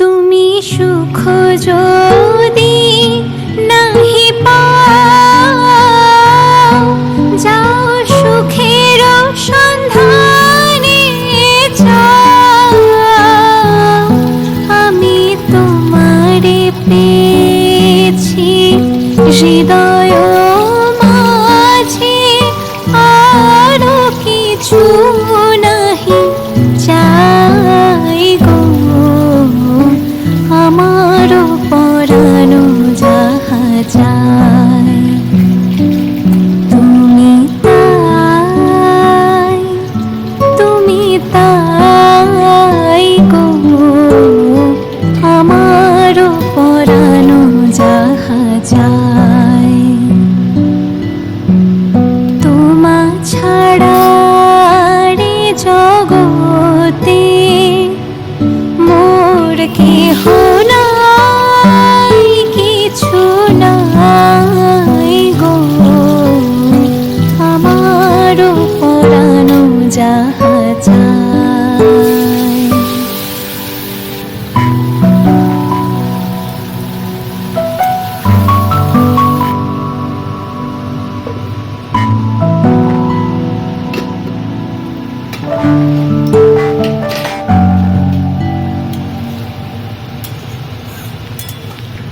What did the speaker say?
তুমি সুখ যদি নাহি পাও যাও সুখের সন্ধানে আমি তোমারে পেয়েছি আমার পরানো যাহা যায় তোমা ছাড়া জগতে মোর কেহ নাই